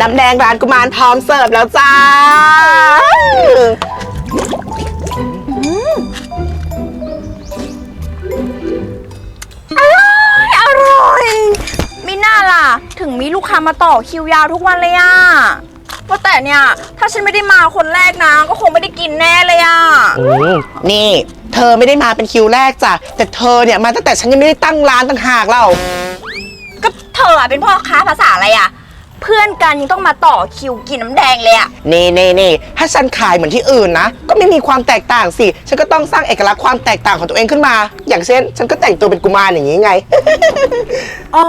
น้ำแดงร้านกุมารพร้อมเสิร์ฟแล้วจ้า อร่อยมิน่าล่ะ ถึงมีลูกค้ามาต่อคิวยาวทุกวันเลยอะว่าแต่เนี่ย ถ้าฉันไม่ได้มาคนแรกนะ ก็คงไม่ได้กินแน่เลยอะอืมนี่ เธอไม่ได้มาเป็นคิวแรกจ้ะ แต่เธอเนี่ยมาตั้งแต่ฉันยังไม่ได้ตั้งร้านต่างหากเราก็เธออะเป็นพ่อค้าภาษาอะไรอะ เพื่อนกันยังต้องมาต่อคิวกินน้ำแดงเลยอะนี่นี่นี่ถ้าฉันขายเหมือนที่อื่นนะ ก็ไม่มีความแตกต่างสิ ฉันก็ต้องสร้างเอกลักษณ์ความแตกต่างของตัวเองขึ้นมา อย่างเช่น ฉันก็แต่งตัวเป็นกุมารอย่างนี้ไง อ๋อ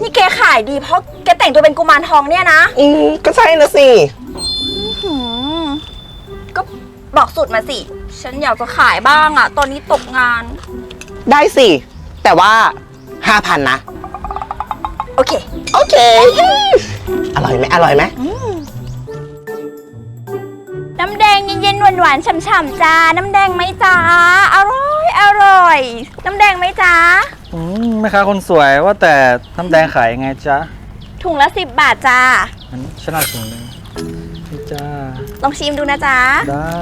นี่แกขายดีเพราะแกแต่งตัวเป็นกุมารทองเนี่ยนะอืมก็ใช่นะสิ หืมก็บอกสูตรมาสิ ฉันอยากจะขายบ้างอะตอนนี้ตกงาน ได้สิ แต่ว่า5,000นะ โอเค โอเค อร่อยไหมอร่อยไหมน้ำแดงเย็นๆหวานๆฉ่ำๆจ้า น้ำแดงไหมจ้า อร่อย อร่อย น้ำแดงไหมจ้า อืมแม่ค้าคนสวยว่าแต่น้ำแดงขายยังไงจ๊ะถุงละสิบบาทจ้า งั้นฉันเอาถุงหนึงนี่จ้า ลองชิมดูนะจ้า ได้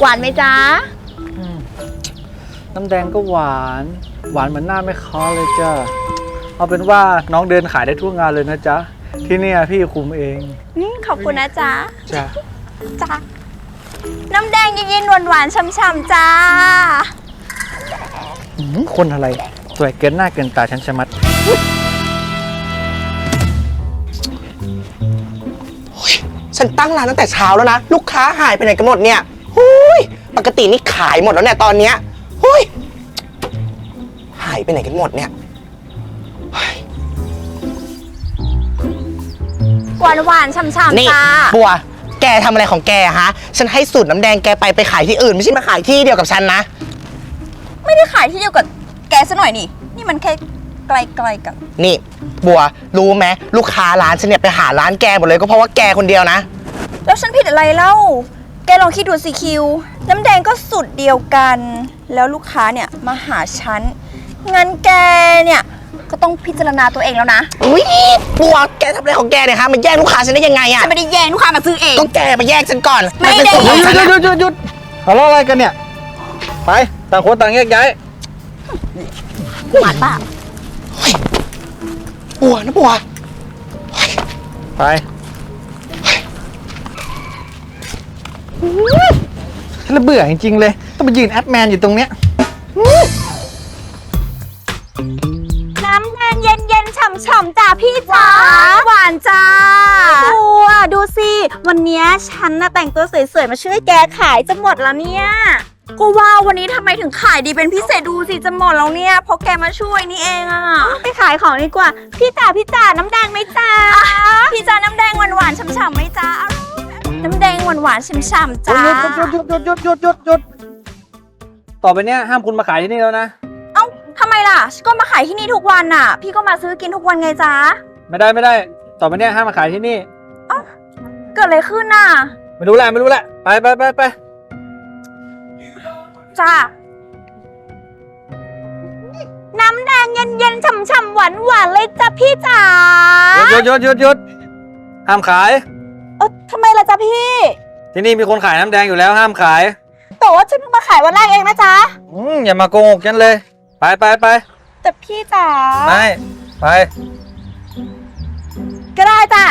หวานไหมจ้า อืมน้ำแดงก็หวาน หวานเหมือนหน้าแม่ค้าเลยจ้าเอาเป็นว่าน้องเดินขายได้ทั่วงานเลยนะจ๊ะ ที่เนี่ยพี่คุมเองอืมขอบคุณนะจ้าจ้ะจ้าน้ำแดงเย็นๆหวานๆฉ่ำๆจ้าอืมคนอะไร สวยเกินหน้าเกินตาฉันชะมัด ฉันตั้งร้านตั้งแต่เช้าแล้วนะ ลูกค้าหายไปไหนกันหมดเนี่ยหุยปกตินี่ขายหมดแล้วเนี่ยตอนเนี้ยหุยหายไปไหนกันหมดเนี่ยหวานหวานๆฉ่ำนี่ๆจ้าบัว แกทำอะไรของแกฮะ ฉันให้สูตรน้ำแดงแกไปไปขายที่อื่น ไม่ใช่มาขายที่เดียวกับฉันนะ ไม่ได้ขายที่เดียวกับแกซะหน่อยนี่ นี่มันแค่ไกลๆกัน นี่บัวรู้ไหมลูกค้าร้านฉันเนี่ยไปหาร้านแกหมดเลยก็เพราะว่าแกคนเดียวนะ แล้วฉันผิดอะไรเล่า แกลองคิดดูสิคิว น้ำแดงก็สุดเดียวกัน แล้วลูกค้าเนี่ยมาหาฉัน งั้นแกเนี่ยก็ต้องพิจารณาตัวเองแล้วนะอุ้ยบัวแกทำอะไรของแกเนี่ยฮะมันแย่งลูกค้าฉันได้ยังไงอะฉันไม่ได้แย่งลูกค้ามาซื้อเอง ก็แกมาแย่งฉันก่อนไม่นเป็นได้สูตรหของยุฉัดนหยุนะดหยุดหยุดหยุดทะเลาะอะไรกันเนี่ย ไป ต่างคนต่างแยกย้ายหวานป่ะบัวนะบัว ไป ฉันละเบื่อจริงๆเลย ต้องไปยืนแอดแมนอยู่ตรงเนี้ย น้ำแดงเย็นเย็นๆฉ่ำๆจ้าพี่จ๋าหวานจ้าบัวดูสิ วันเนี้ยฉันน่ะแต่งตัวสวยๆ มาช่วยแกขายจะหมดแล้วเนี่ย ก็ว่าวันนี้ทำไมถึงขายดีเป็นพิเศษดูสิจะหมดแล้วเนี่ยเพราะแกมาช่วยนี่เองอะไปขายของดีกว่า พี่จ๋าพี่จ๋าน้ำแดงไหมจ้าพี่จ๋าน้ำแดงหวานๆฉ่ำๆไหมจ้าอร่อยน้ำแดงหวานๆฉ่ำๆจ้าหยุดหยุดหยุดหยุดหยุดหยุดหยุดหยุดต่อไปเนี้ยห้ามคุณมาขายที่นี่แล้วนะ เอ้าทำไมล่ะก็มาขายที่นี่ทุกวันน่ะ พี่ก็มาซื้อกินทุกวันไงจ้าไม่ได้ไม่ได้ ต่อไปเนี้ยห้ามมาขายที่นี่ เกิดอะไรขึ้นน่ะไม่รู้แหละไม่รู้แหละไปไปไปไปจ้าน้ำแดงเย็นๆฉ่ำๆหวานๆเลยจ้ะพี่จ๋าหยุดหยุดหยุดหยุดห้ามขาย เออทำไมล่ะจ๊ะพี่ ที่นี่มีคนขายน้ำแดงอยู่แล้วห้ามขายแต่ว่าฉันเพิ่งมาขายวันแรกเองนะจ๊ะอืมอย่ามาโกหกฉันเลย ไปไปไปแต่พี่จ๋าไม่ไป ก็ได้จ้ะ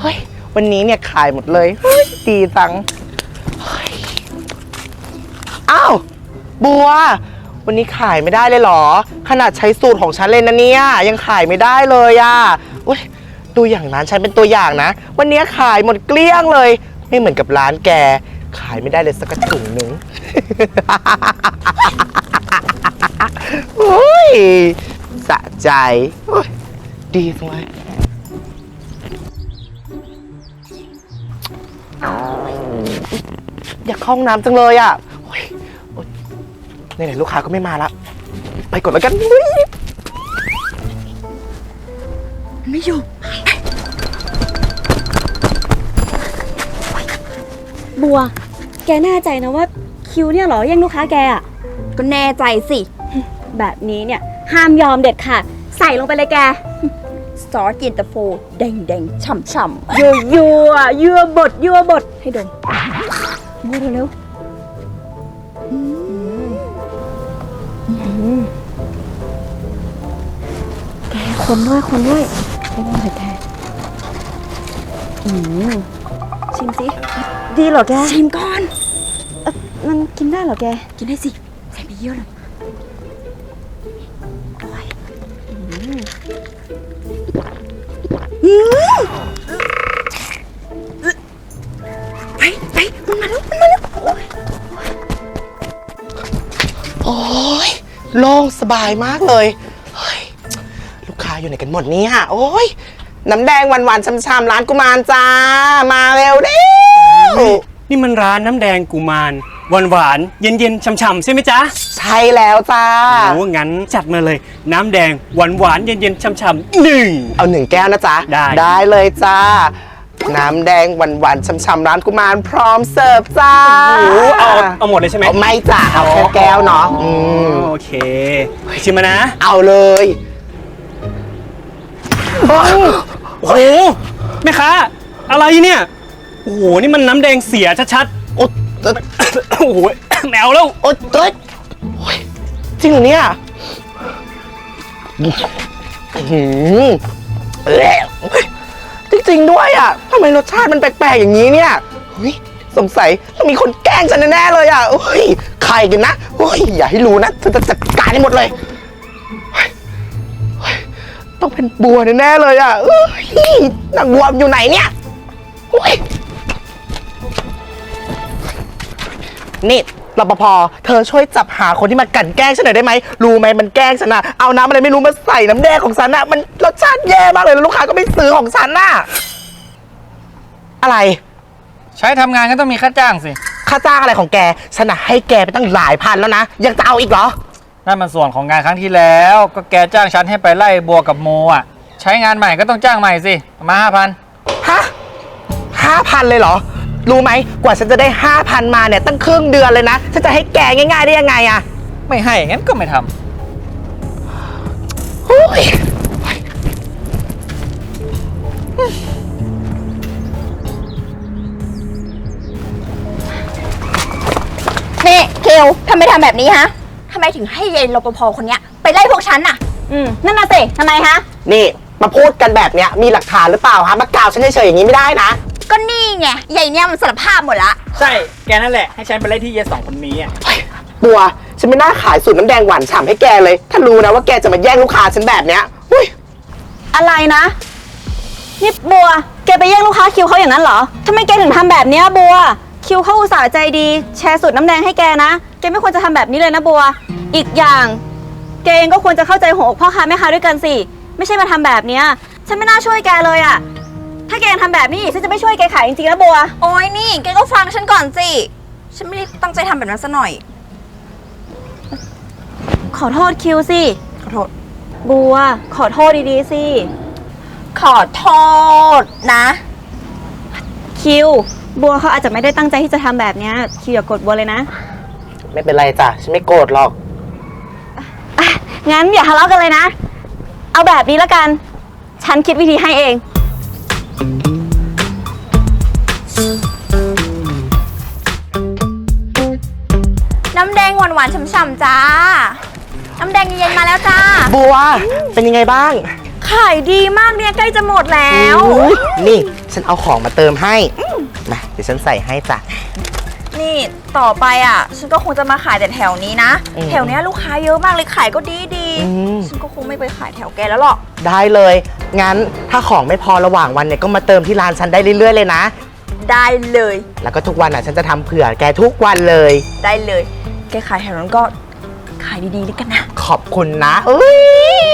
เฮ้ย วันนี้เนี่ยขายหมดเลยเฮ้ยดีจังเฮ้ยอ้าว บัว วันนี้ขายไม่ได้เลยเหรอ ขนาดใช้สูตรของฉันเลยนะเนี่ย ยังขายไม่ได้เลยอะ่ะอุ้ย ดูอย่างนั้นฉันเป็นตัวอย่างนะ วันนี้ขายหมดเกลี้ยงเลย ไม่เหมือนกับร้านแก ขายไม่ได้เลยสักกระถุงหนึ่งโอ้ยสะใจโอ้ยดีจังเลยอยากเข้าห้องน้ำจังเลยอะโอ๊ยโอ๊ยไหนๆลูกค้าก็ไม่มาละ ไปก่อนแล้วกัน ไม่อยู่ บัว แกแน่ใจนะว่าคิวเนี่ยเหรอแย่งลูกค้าแกอะก็แน่ใจสิ แบบนี้เนี่ย ห้ามยอมเด็ดขาดใส่ลงไปเลยแก ซอสเย็นตาโฟแดงแดงๆช่ำช่ยั่วยั่วยั่วบดยั่วบดให้ดมมูดเร็วแกคนด้วยคนด้วยไม่ต้องเลยแกอืมชิมสิ ดีเหรอแกำชิมก่อนเอ่อมันกินได้เหรอแก กินได้สิใส่ไปเยอะเลยไปไปมันมาแล้วมันมาแล้วโอ้ยโล่งสบายมากเลยเฮ้ยลูกค้าอยู่ไหนกันหมดเนี่ยโอ้ยน้ำแดงหวานๆช้ำๆร้านกุมารจ้า มาเร็วเร็ว นี่มันร้านน้ำแดงกุมารหวานหวานๆเย็นเย็นๆช่ำๆใช่ไหมจ๊ะ ใช่แล้วจ้าโอ้งั้นจัดมาเลย น้ำแดงหวานหวานๆเย็นเย็นๆช่ำๆหนึ่งเอาหนึ่งแก้วนะจ๊ะ ได้ได้เลยจ้าน้ำแดงหวานๆช้ำๆร้านกุมารพร้อมเสิร์ฟจ้าโอ้เอาเอาหมดเลยใช่ไหมเอาไม่จ้ะเอาแค่แก้วเนาะอืมโอเคชิมมานะ เอาเลยโอ้โหแม่ค้าอะไรเนี่ยโอ้โห นี่มันน้ำแดงเสียชัดโอ๊ยเอ้ยๆ โอ้โห แมวแล้ว โอ๊ยเอ้ยโอ๊ยจริงเหรอเนี่ยอื้อหือแหละจริงๆด้วยอะทำไมรสชาติมันแปลกๆอย่างนี้เนี่ยเฮ้ยสงสัยต้องมีคนแกล้งฉันแน่ๆเลยอะเฮ้ยใครกันนะเฮ้ยอย่าให้รู้นะฉันจะจัดการให้หมดเลยเฮ้ยเฮ้ยต้องเป็นบัวแน่ๆเลยอะเอ้ยนางบัวอยู่ไหนเนี่ยเฮ้ย นี่รปภเธอช่วยจับหาคนที่มากลั่นแกล้งฉันหน่อยได้ไหมรู้ไหมมันแกล้งฉันอะเอาน้ำอะไรไม่รู้มาใส่น้ำแดงของฉันอะมันรสชาติแย่มากเลยแล้วลูกค้าก็ไม่ซื้อของฉันน่ะอะไร ใช้ทำงานก็ต้องมีค่าจ้างสิค่าจ้างอะไรของแกฉันอะให้แกไปตั้งหลายพันแล้วนะ ยังจะเอาอีกเหรอ นั่นมันส่วนของงานครั้งที่แล้ว ก็แกจ้างฉันให้ไปไล่บัวกับโมอะ ใช้งานใหม่ก็ต้องจ้างใหม่สิเอามาห้าพันฮะห้าพันเลยเหรอ รู้ไหมกว่าฉันจะได้ห้าพันมาเนี่ยตั้งครึ่งเดือนเลยนะ ฉันจะให้แกง่ายๆได้ยังไงอะไม่ให้งั้นก็ไม่ทำโอ้ยนี่เกลทำไมทำแบบนี้ฮะทำไมถึงให้ยายรปภคนเนี้ย ไปไล่พวกฉันน่ะ อืมนั่นน่ะสิทำไมฮะ นี่ มาพูดกันแบบเนี้ยมีหลักฐานหรือเปล่าฮะมากล่าวฉันเฉยๆอย่างนี้ไม่ได้นะ ก็นี่ไงยายเนี่ยมันสารภาพหมดละใช่ แกนั่นแหละ ให้ฉันไปไล่ที่เยสองคนนี้อะ บัว ฉันไม่น่าขายสูตรน้ำแดงหวานฉ่ำให้แกเลย ถ้ารู้นะว่าแกจะมาแย่งลูกค้าฉันแบบเนี้ยอุ้ยอะไรนะนี่บัว แกไปแย่งลูกค้าคิวเขาอย่างนั้นเหรอทำไมแกถึงทำแบบเนี้ยบัว คิวเขาอุตส่าห์ใจดี แชร์สูตรน้ำแดงให้แกนะแกไม่ควรจะทำแบบนี้เลยนะบัว อีกอย่าง แกเองก็ควรจะเข้าใจหัวอกพ่อค้าแม่ค้าด้วยกันสิ ไม่ใช่มาทำแบบเนี้ยฉันไม่น่าช่วยแกเลยอะ ถ้าแกยังทำแบบนี้อีกฉันจะไม่ช่วยแกขายจริงๆนะบัว โอ้ยนี่แกก็ฟังฉันก่อนสิ ฉันไม่ได้ตั้งใจทำแบบนั้นซะหน่อย ขอโทษคิวสิ ขอโทษ บัว ขอโทษดีๆสิ ขอโทษนะ คิว บัวเขาอาจจะไม่ได้ตั้งใจที่จะทำแบบเนี้ยคิวอย่ากดบัวเลยนะไม่เป็นไรจ้ะ ฉันไม่โกรธหรอก อะงั้นอย่าทะเลาะกันเลยนะ เอาแบบนี้แล้วกัน ฉันคิดวิธีให้เอง น้ำแดงหวานๆฉ่ำๆจ้า น้ำแดงเย็นๆมาแล้วจ้า บัว เป็นยังไงบ้างขายดีมากเนี่ยใกล้จะหมดแล้ว อุ๊ยนี่ฉันเอาของมาเติมให้มาเดี๋ยวฉันใส่ให้จ้ะ นี่ต่อไปอะ ฉันก็คงจะมาขายแต่แถวนี้นะ อืมแถวเนี้ยลูกค้าเยอะมากเลยขายก็ดีดีๆอืม ฉันก็คงไม่ไปขายแถวแกแล้วหรอก ได้เลย งั้นถ้าของไม่พอระหว่างวันเนี่ยก็มาเติมที่ร้านฉันได้เรื่อยๆเลยนะ ได้เลย แล้วก็ทุกวันอะฉันจะทำเผื่อแกทุกวันเลย ได้เลย แกขายแถวนั้นก็ขายดีๆแล้วกันนะ ขอบคุณนะเอ้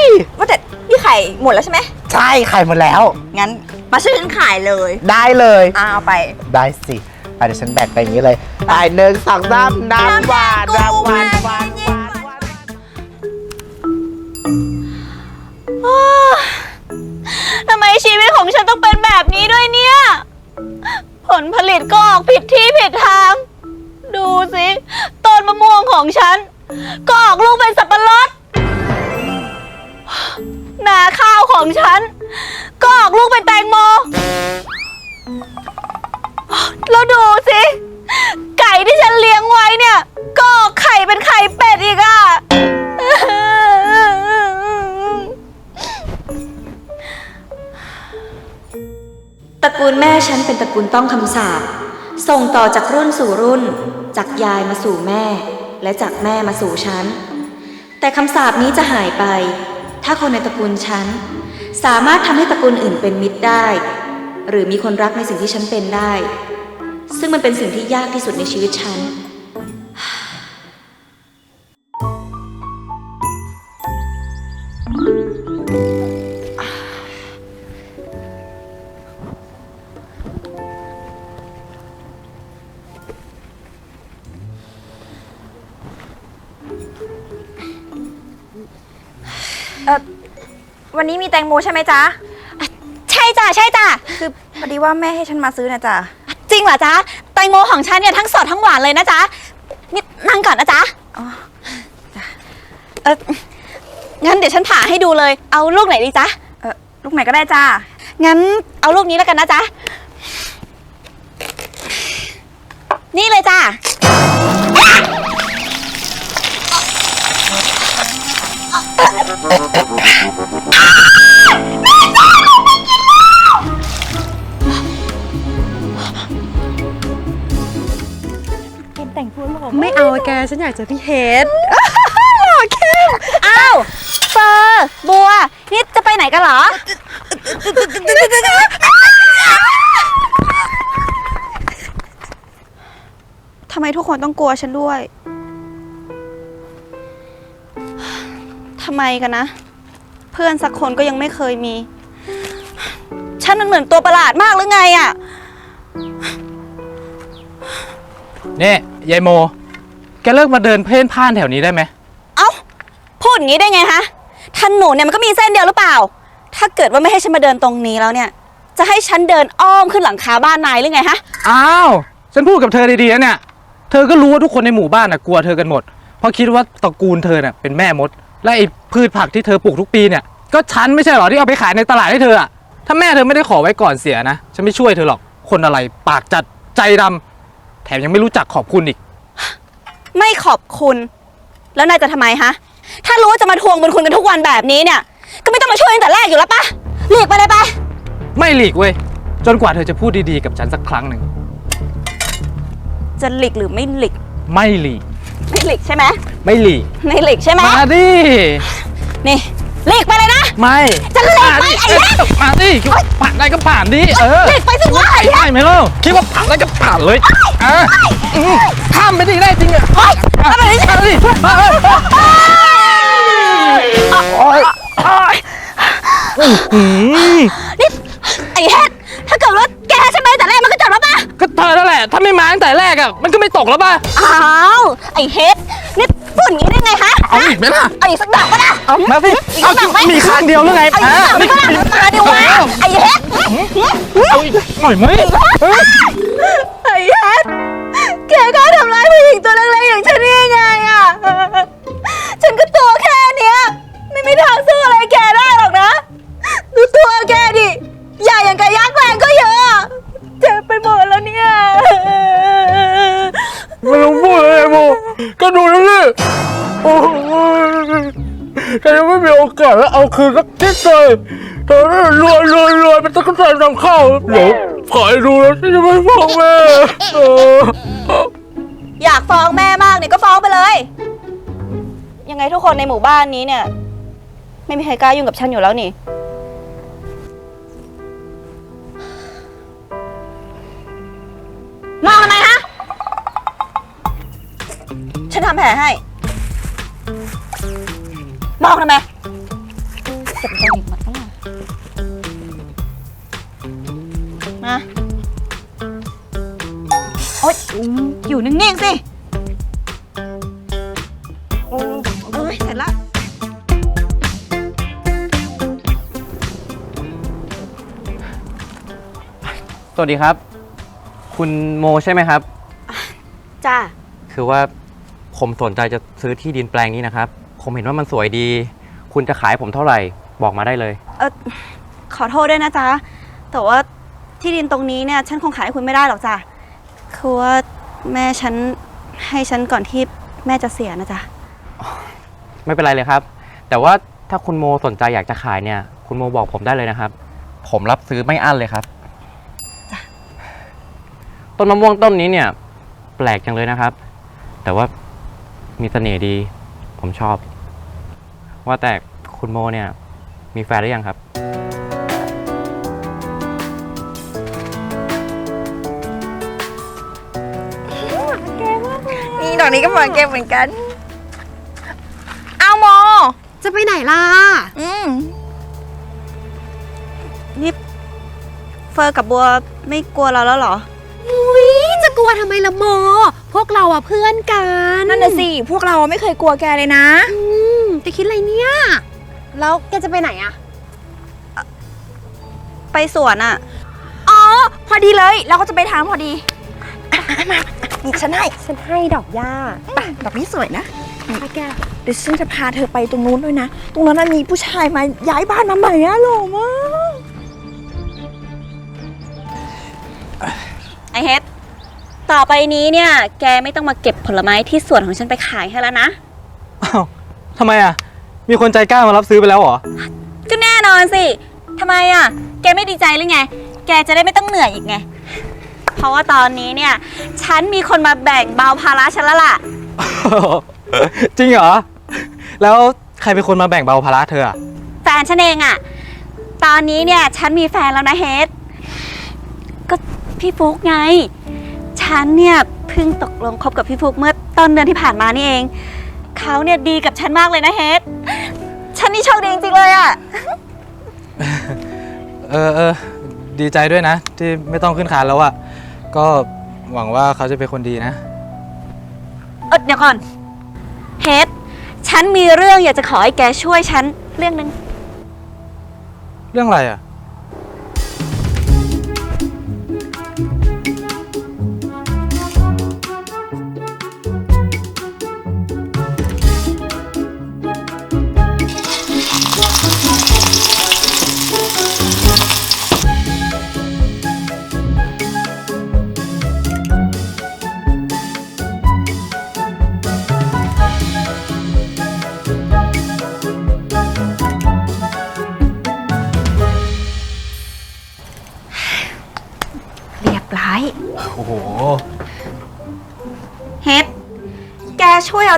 ยว่าแต่นี่ขายหมดแล้วใช่ไหม ใช่ขายหมดแล้ว งั้น มาช่วยฉันขายเลยได้เลย อ่าเอาไป ได้สิอะเดี๋ยวฉันแบกไปอย่างนี้เลยไอ้หนึ่งสองสามน้ำหวานน้ำหวานหวานหวานหวานทำไมชีวิตของฉันต้องเป็นแบบนี้ด้วยเนี่ย ผลผลิตก็ออกผิดที่ผิดทาง ดูสิต้นมะม่วงของฉัน ก็ออกลูกเป็นสับปะรดนาข้าวของฉัน ก็ออกลูกเป็นแตงโม แล้วดู กูลแม่ฉันเป็นตระกูลต้องคำสาปส่งต่อจากรุ่นสู่รุ่น จากยายมาสู่แม่ และจากแม่มาสู่ฉัน แต่คำสาปนี้จะหายไป ถ้าคนในตระกูลฉัน สามารถทำให้ตระกูลอื่นเป็นมิตรได้ หรือมีคนรักในสิ่งที่ฉันเป็นได้ ซึ่งมันเป็นสิ่งที่ยากที่สุดในชีวิตฉัน วันนี้มีแตงโมใช่ไหมจ๊ะ ใช่จ้ะใช่จ้ะคือพอดีว่าแม่ให้ฉันมาซื้อนะจ๊ะ จริงเหรอจ๊ะแตงโมของฉันเนี่ยทั้งสดทั้งหวานเลยนะจ๊ะนี่นั่งก่อนนะจ๊ะอ๋อเอองั้นเดี๋ยวฉันผ่าให้ดูเลย เอาลูกไหนดีจ๊ะเออลูกไหนก็ได้จ้างั้นเอาลูกนี้แล้วกันนะจ๊ะ นี่เลยจ้ะไม่เอาอะแกฉันอยากเจอพี่เฮด หล่อเข้มอ้าวเฟอร์บัว นี่จะไปไหนกันเหรอ ทำไมทุกคนต้องกลัวฉันด้วย ทำไมกันนะ เพื่อนสักคนก็ยังไม่เคยมี ฉันมันเหมือนตัวประหลาดมากหรือไงอะนี่ยายโม แกเลิกมาเดินเพ่นพ่านแถวนี้ได้ไหม เอ้า พูดอย่างนี้ได้ไงฮะถนนเนี่ยมันก็มีเส้นเดียวหรือเปล่า ถ้าเกิดว่าไม่ให้ฉันมาเดินตรงนี้แล้วเนี่ย จะให้ฉันเดินอ้อมขึ้นหลังคาบ้านนายหรือไงฮะ อ้าว ฉันพูดกับเธอดีๆนะเนี่ย เธอก็รู้ว่าทุกคนในหมู่บ้านน่ะกลัวเธอกันหมด เพราะคิดว่าตระกูลเธอน่ะเป็นแม่มด และไอ้พืชผักที่เธอปลูกทุกปีเนี่ยก็ฉันไม่ใช่เหรอที่เอาไปขายในตลาดให้เธออะถ้าแม่เธอไม่ได้ขอไว้ก่อนเสียนะฉันไม่ช่วยเธอหรอกคนอะไรปากจัดใจดำแถมยังไม่รู้จักขอบคุณอีก ไม่ขอบคุณ แล้วนายจะทำไมฮะ ถ้ารู้ว่าจะมาทวงบุญคุณกันทุกวันแบบนี้เนี่ย ก็ไม่ต้องมาช่วยตั้งแต่แรกอยู่แล้วปะหลีกไปเลยไป ไม่หลีกเว้ย จนกว่าเธอจะพูดดีๆกับฉันสักครั้งหนึ่ง จะหลีกหรือไม่หลีก ไม่หลีก ไม่หลีกใช่ไหมไม่หลีกไม่หลีกใช่ไหมมาดินี่หลีกไปเลยนะ ไม่จะหลีกมาไปดิไอ้เหี้ยมาดิผ่านได้ก็ผ่านดิเออหลีกไปสิวะไอ้เหี้ยได้ไหมล่ะคิดว่าผ่านได้ก็ผ่านเลยอะอืมข้ามไปดิได้จริงอะโอ๊ยอะทำไมไม่ใช่มาดิมาเออโอ๊ยอืมนี่ไอ้เฮ็ดถ้าเกิดว่าแกใช่ไหมแต่แรกมันก็จบแล้วปะ อะมันก็ไม่ตกแล้วป่ะอ้าวไอ้เฮ็ดนี่พูดอย่างนี้ได้ไงฮะเอาอีกไหมล่ะเอาอีกสักดอกก็ได้มาสิอีกเอาสักดอกไหมมีข้างเดียวหรือไงเอาอีกสักดอกนี่ก็ได้มาดิวะไอ้เฮ็ดเอาอีกหน่อยไหมเออไอ้เฮ็ดแกกล้าทำร้ายผู้หญิงตัวเล็กๆอย่างฉันได้ยังไงอะฉันก็ตัวแค่เนี้ยไม่มีทางสู้อะไรแกได้หรอกนะดูตัวแกดิใหญ่อย่างกับยักษ์แรงก็เยอะอะเจ็บไปหมดแล้วเนี่ย ไม่ต้องพูดเลยโมก็ดูแล้วนี่โอ้ยแต่ยังไม่มีโอกาสแล้วเอาคืนสักนิดเลยเธอนี่รวยรวยรวยเป็นตะกั่วแตนนำเข้าเดี๋ยวขายดูแล้วฉันจะไม่ฟ้องแม่เอออยากฟ้องแม่มากเนี่ยก็ฟ้องไปเลย ยังไงทุกคนในหมู่บ้านนี้เนี่ย ไม่มีใครกล้ายุ่งกับฉันอยู่แล้วนี่ ฉันทำแผลให้มองทำไมจะเป็นอีกมัดต้องมาโอ๊ยอยู่นิ่งๆสิโอ้ยเสร็จละสวัสดีครับ คุณโมใช่ไหมครับ จ้า คือว่า ผมสนใจจะซื้อที่ดินแปลงนี้นะครับ ผมเห็นว่ามันสวยดี คุณจะขายผมเท่าไหร่ บอกมาได้เลย เออขอโทษด้วยนะจ๊ะ แต่ว่าที่ดินตรงนี้เนี่ย ฉันคงขายให้คุณไม่ได้หรอกจ้ะ คือว่าแม่ฉันให้ฉันก่อนที่แม่จะเสียนะจ๊ะ ไม่เป็นไรเลยครับ แต่ว่าถ้าคุณโมสนใจอยากจะขายเนี่ย คุณโมบอกผมได้เลยนะครับ ผมรับซื้อไม่อั้นเลยครับต้นมะม่วงต้นนี้เนี่ย แปลกจังเลยนะครับ แต่ว่า มีเสน่ห์ดี ผมชอบ ว่าแต่คุณโมเนี่ย มีแฟนหรือยังครับ นี่ดอกนี้ก็เหมือนแกเหมือนกัน เอาโม จะไปไหนล่ะ อืมนี่เฟอร์กับบัวไม่กลัวเราแล้วเหรอ อุ้ยจะกลัวทำไมละโม พวกเราอะเพื่อนกันนั่นน่ะสิ พวกเราไม่เคยกลัวแกเลยนะ อืมจะคิดอะไรเนี่ย แล้วแกจะไปไหนอะไปสวนอะอ๋อ พอดีเลย เราก็จะไปทางพอดีอะอะมานี่ฉันให้ฉันให้ดอกหญ้าอะดอกนี้สวยนะ ไปแก เดี๋ยวฉันจะพาเธอไปตรงนู้นด้วยนะ ตรงนั้นนะมีผู้ชายมาย้ายบ้านมาใหม่อะหล่อมาก ต่อไปนี้เนี่ย แกไม่ต้องมาเก็บผลไม้ที่สวนของฉันไปขายให้แล้วนะ อ้าวทำไมอะ มีคนใจกล้ามารับซื้อไปแล้วเหรอ ก็แน่นอนสิทำไมอะ แกไม่ดีใจหรือไง แกจะได้ไม่ต้องเหนื่อยอีกไง เพราะว่าตอนนี้เนี่ย ฉันมีคนมาแบ่งเบาภาระฉันแล้วล่ะ จริงเหรอ แล้วใครเป็นคนมาแบ่งเบาภาระเธออะ แฟนฉันเองอะตอนนี้เนี่ย ฉันมีแฟนแล้วนะเฮดก็พี่ฟุกไง ฉันเนี่ยเพิ่งตกลงคบกับพี่ฟุกเมื่อต้นเดือนที่ผ่านมานี่เอง เขาเนี่ยดีกับฉันมากเลยนะเฮด ฉันนี่โชคดีจริงๆเลยอะเออเออดีใจด้วยนะ ที่ไม่ต้องขึ้นคานแล้วอะก็หวังว่าเขาจะเป็นคนดีนะ เออเดี๋ยวก่อนเฮด ฉันมีเรื่องอยากจะขอให้แกช่วยฉันเรื่องหนึ่งเรื่องอะไรอะ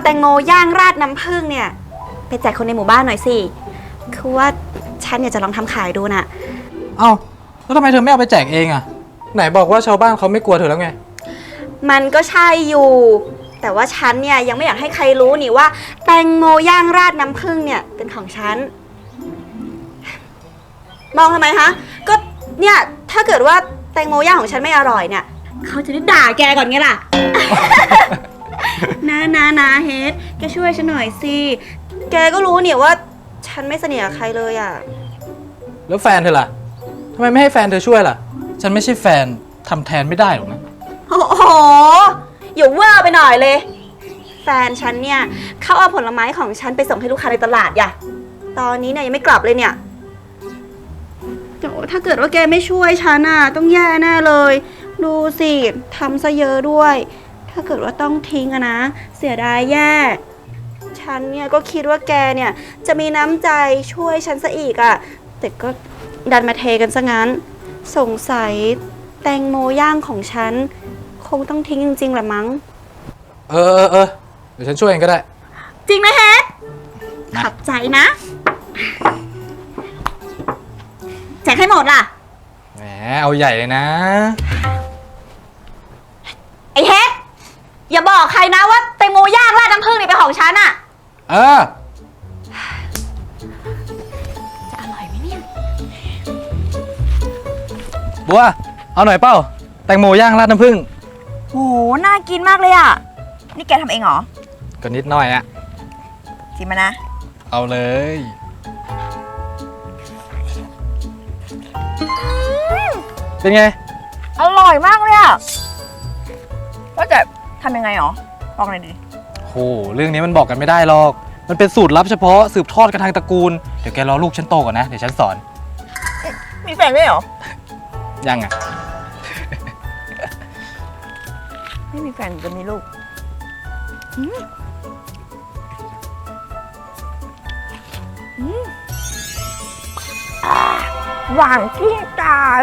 แตงโมย่างราดน้ำผึ้งเนี่ยไปแจกคนในหมู่บ้านหน่อยสิ คือว่าฉันอยากจะลองทำขายดูน่ะ เอ้าแล้วทำไมเธอไม่เอาไปแจกเองอะไหนบอกว่าชาวบ้านเขาไม่กลัวเธอแล้วไง มันก็ใช่อยู่ แต่ว่าฉันเนี่ยยังไม่อยากให้ใครรู้นี่ว่า แตงโมย่างราดน้ำผึ้งเนี่ยเป็นของฉัน มองทำไมฮะก็เนี่ยถ้าเกิดว่าแตงโมย่างของฉันไม่อร่อยเนี่ย เขาจะได้ด่าแกก่อนไงล่ะ นะนะนะเฮดแกช่วยฉันหน่อยสิ แกก็รู้เนี่ยว่าฉันไม่สนิทกับใครเลยอะ แล้วแฟนเธอล่ะทำไมไม่ให้แฟนเธอช่วยล่ะ ฉันไม่ใช่แฟนทำแทนไม่ได้หรอกนะ โอ้โหอย่าเวอร์ไปหน่อยเลย แฟนฉันเนี่ยเขาเอาผลไม้ของฉันไปส่งให้ลูกค้าในตลาดอย่ะ ตอนนี้เนี่ยยังไม่กลับเลยเนี่ยโอ้ถ้าเกิดว่าแกไม่ช่วยฉันอะต้องแย่แน่เลย ดูสิทำซะเยอะด้วย ถ้าเกิดว่าต้องทิ้งอะนะ เสียดายแย่ ฉันเนี่ยก็คิดว่าแกเนี่ย จะมีน้ำใจช่วยฉันซะอีกอะแต่ก็ดันมาเทกันซะงั้น สงสัยแตงโมย่างของฉัน คงต้องทิ้งจริงๆแหละมั้ง เออเออเออเดี๋ยวฉันช่วยเองก็ได้ จริงนะเฮดขับใจนะแจกให้หมดล่ะ แหมเอาใหญ่เลยนะ อย่าบอกใครนะว่าแตงโมย่างราดน้ำผึ้งนี่เป็นของฉันอะเออ จะอร่อยไหมเนี่ย บัว เอาหน่อยเป้า แตงโมย่างราดน้ำผึ้งโห น่ากินมากเลยอะนี่แกทำเองเหรอก็นิดหน่อยอะจริงมานะ เอาเลย เป็นไง อร่อยมากเลยอะว่าแต่ ทำยังไงหรอบอกหน่อยดิโหเรื่องนี้มันบอกกันไม่ได้หรอก มันเป็นสูตรลับเฉพาะสืบทอดกันทางตระกูล เดี๋ยวแกรอลูกฉันโตก่อนนะ เดี๋ยวฉันสอน มีแฟนไหมเหรอ ยังอะ ไม่มีแฟนจะมีลูกหวานกิ้งตาย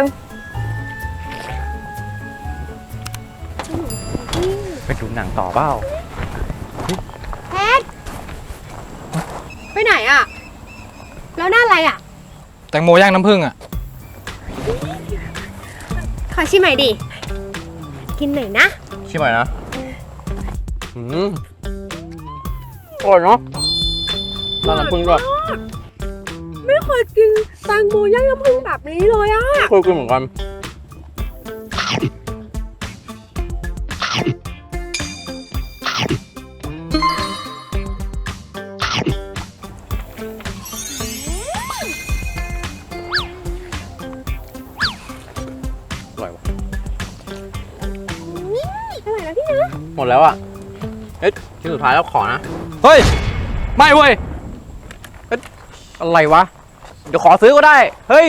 ไปดูหนังต่อเปล่าไปไหนอะแล้วหน้าอะไรอะแตงโมย่างน้ำผึ้งอะ ขอชิมหน่อยดิ กินหน่อยนะ ชิมหน่อยนะอืมอร่อยเนาะร้านน้ำผึ้งด้วยไม่เคยกินแตงโมย่างน้ำผึ้งแบบนี้เลยอะเคยกินเหมือนกัน มดแล้วอะเอ๊ะชิ้นสุดท้ายแล้วขอนะ เฮ้ย ไม่เว้ยอะไรวะ เดี๋ยวขอซื้อก็ได้ เฮ้ย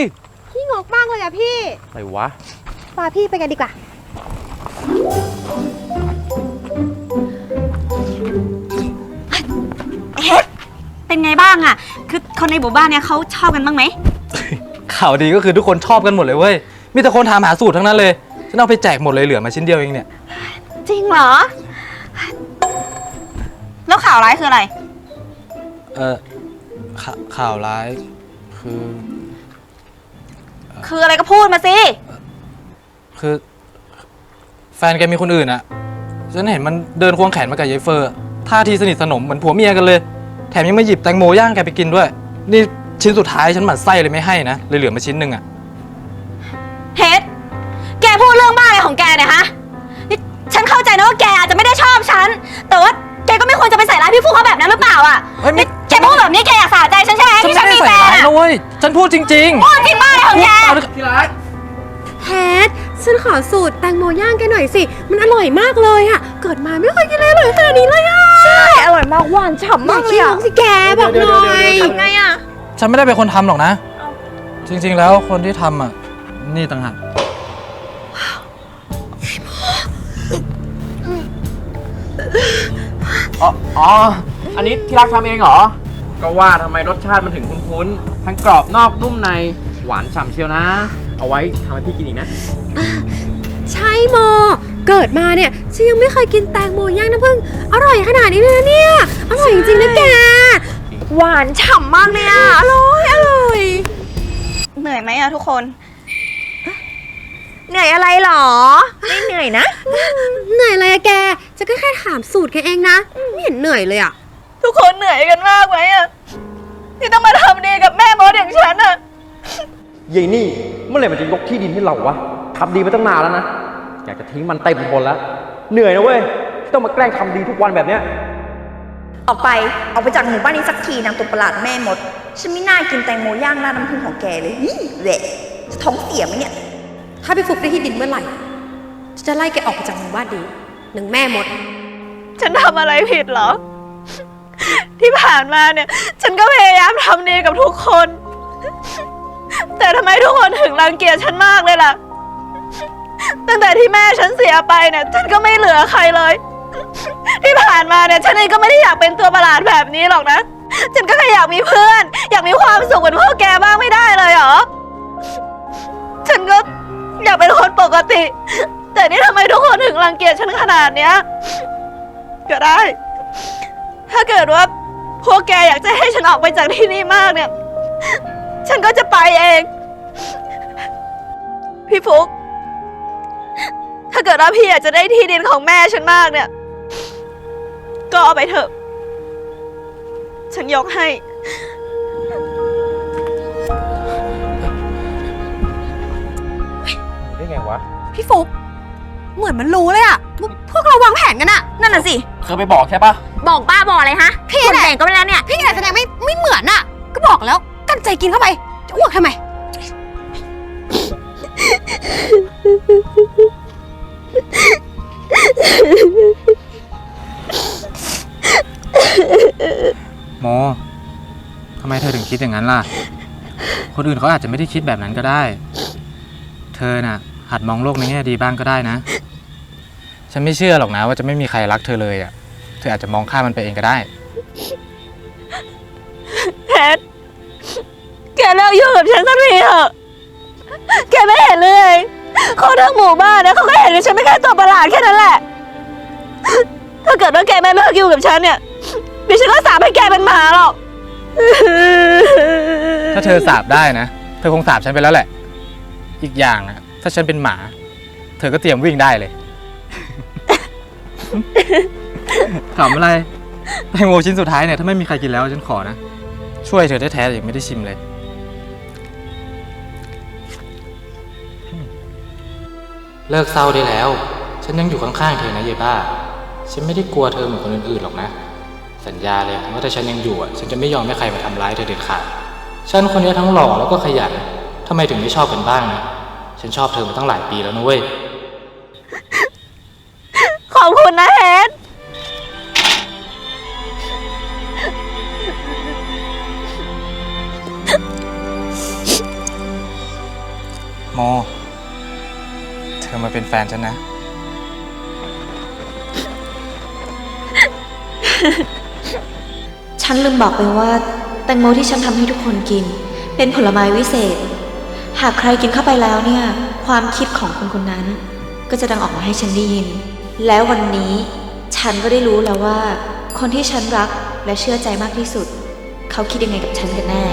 พี่งกมากเลยอะพี่อะไรวะ พาพี่ไปกันดีกว่าเป็นไงบ้างอะคือคนในหมู่บ้านเนี่ยเขาชอบกันบ้างไหม ข่าวดีก็คือทุกคนชอบกันหมดเลยเว้ย มีแต่คนถามหาสูตรทั้งนั้นเลย ฉันเอาไปแจกหมดเลยเหลือมาชิ้นเดียวเองเนี่ย จริงเหรอ แล้วข่าวร้ายคืออะไร เออข่าข่าวร้ายคือ คืออะไรก็พูดมาสิ คือ แฟนแกมีคนอื่นอะฉันเห็นมันเดินควงแขนมากับยายเฟอร์ท่าทีสนิทสนมเหมือนผัวเมียกันเลย แถมยังมาหยิบแตงโมย่างแกไปกินด้วย นี่ชิ้นสุดท้ายฉันหมั่นไส้เลยไม่ให้นะเลยเหลือมาชิ้นหนึ่งอะเฮดแกพูดเรื่องบ้าอะไรของแกเนี่ยฮะนี่ฉันเข้าใจนะว่าแกอาจจะไม่ได้ชอบฉัน แต่ว่าแกก็ไม่ควรจะไปใส่ร้ายพี่ฟูเขาแบบนั้นหรือเปล่าอะเฮ้ยไม่นี่แกพูดแบบนี้แกอยากสะใจฉันใช่ไหมฉันที่ฉัไม่นได้มีใส่แฟนร้ายอะนะเว้ย ฉันพูดจริงๆพูดจริงบ้าอะไรของแกที่รักแพทฉันขอสูตรแตงโมย่างแกหน่อยสิ มันอร่อยมากเลยอะเกิดมาไม่เคยกินอะไรอร่อยขนาดนี้เลยอะใช่อร่อยมากหวานฉ่ำมากเลยอยาอะกสิแกบอกหน่อยทำไงอะฉันไม่ได้เป็นคนทำหรอกนะ จริง ๆ แล้วคนที่ทำอะ นี่ต่างหาก อ๋ออ๋อ อันนี้ที่รักทำเองเหรอ ก็ว่าทำไมรสชาติมันถึงคุ้นๆ ทั้งกรอบนอกนุ่มในหวานฉ่ำเชียวนะ เอาไว้ทำให้พี่กินอีกนะ ใช่โม เกิดมาเนี่ยฉันยังไม่เคยกินแตงโมย่างน้ำผึ้งอร่อยขนาดนี้เลยนะเนี่ย อร่อยจริงๆนะแก หวานฉ่ำมากเลยอะอร่อย อร่อย เหนื่อยไหมอะทุกคน เหนื่อยอะไรหรอ ไม่เหนื่อยนะ เหนื่อยเลยอะแกจะก็แค่ถามสูตรแกเองนะ ไม่เห็นเหนื่อยเลยอะทุกคนเหนื่อยกันมากไหมอะที่ต้องมาทำดีกับแม่มดอย่างฉันอะยายนี่เมื่อไหร่มันจะยกที่ดินให้เราวะทำดีมาตั้งนานแล้วนะ อยากจะทิ้งมันเต็มทนแล้ว เหนื่อยนะเว้ยที่ต้องมาแกล้งทำดีทุกวันแบบเนี้ยออกไปออกไปจากหมู่บ้านนี้สักทีนางตัวประหลาดแม่มด ฉันไม่น่ากินแตงโมย่างราดน้ำผึ้งของแกเลยนี่แหละจะท้องเสียไหมเนี่ย ถ้าพี่ฟุกได้ที่ดินเมื่อไหร่ฉันจะไล่แกออกไปจากหมู่บ้านดีหนึ่งแม่หมด ฉันทำอะไรผิดเหรอ ที่ผ่านมาเนี่ย ฉันก็พยายามทำดีกับทุกคน แต่ทำไมทุกคนถึงรังเกียจฉันมากเลยล่ะ ตั้งแต่ที่แม่ฉันเสียไปเนี่ย ฉันก็ไม่เหลือใครเลย ที่ผ่านมาเนี่ย ฉันเองก็ไม่ได้อยากเป็นตัวประหลาดแบบนี้หรอกนะ ฉันก็แค่อยากมีเพื่อน อยากมีความสุขเหมือนพวกแกบ้างไม่ได้เลยเหรอ ฉันก็ อยากเป็นคนปกติ แต่นี่ทำไมทุกคนถึงรังเกียจฉันขนาดเนี้ยก็ได้ ถ้าเกิดว่าพวกแกอยากจะให้ฉันออกไปจากที่นี่มากเนี่ย ฉันก็จะไปเอง พี่ฟุก ถ้าเกิดว่าพี่อยากจะได้ที่ดินของแม่ฉันมากเนี่ย ก็เอาไปเถอะ ฉันยกให้ พี่ฟุกเหมือนมันรู้เลยอะว่าพวกเราวางแผนกันอะนั่นน่ะสิ เคยไปบอกใช่ปะบอกบ้าบอกอะไรฮะพี่แหละก็ไม่แล้วเนี่ย พี่ไหนแสดงไม่ไม่เหมือนอะก็บอกแล้วตั้งใจกินเข้าไปจะอ้วกทำไม โมทำไมเธอถึงคิดอย่างนั้นล่ะ คนอื่นเขาอาจจะไม่ได้คิดแบบนั้นก็ได้ เธอน่ะ หัดมองโลกในแง่ดีบ้างก็ได้นะ ฉันไม่เชื่อหรอกนะว่าจะไม่มีใครรักเธอเลยอะ เธออาจจะมองข้ามมันไปเองก็ได้เพชรแกเลิกยุ่งกับฉันสักทีเถอะแกไม่เห็นเลยคนทั้งหมู่บ้านนะเขาก็เห็นว่าฉันเป็นแค่ตัวประหลาดแค่นั้นแหละ ถ้าเกิดว่าแกไม่เลิกยุ่งกับฉันเนี่ยดิฉันก็สาปให้แกเป็นหมาหรอก ถ้าเธอสาบได้นะ เธอคงสาบฉันไปแล้วแหละ อีกอย่างอะ ถ้าฉันเป็นหมา เธอก็เตรียมวิ่งได้เลย ถามอะไรแตงโมชิ้นสุดท้ายเนี่ยถ้าไม่มีใครกินแล้วฉันขอนะ ช่วยเธอแท้ๆยังไม่ได้ชิมเลย เลิกเศร้าได้แล้ว ฉันยังอยู่ข้างๆเธอนะเยบ้า ฉันไม่ได้กลัวเธอเหมือนคนอื่นๆหรอกนะ สัญญาเลยว่าถ้าฉันยังอยู่อะฉันจะไม่ยอมให้ใครมาทำร้ายเธอเด็ดขาด ฉันคนนี้ทั้งหล่อแล้วก็ขยันทำไมถึงไม่ชอบกันบ้างนะ ฉันชอบเธอมาตั้งหลายปีแล้วนะเว้ย ขอบคุณนะเฮดโม เธอมาเป็นแฟนฉันนะ ฉันลืมบอกไปว่า แตงโมที่ฉันทำให้ทุกคนกิน เป็นผลไม้วิเศษ หากใครกินเข้าไปแล้วเนี่ย ความคิดของคนคนนั้นก็จะดังออกมาให้ฉันได้ยิน แล้ววันนี้ฉันก็ได้รู้แล้วว่า คนที่ฉันรักและเชื่อใจมากที่สุด เขาคิดยังไงกับฉันกันแน่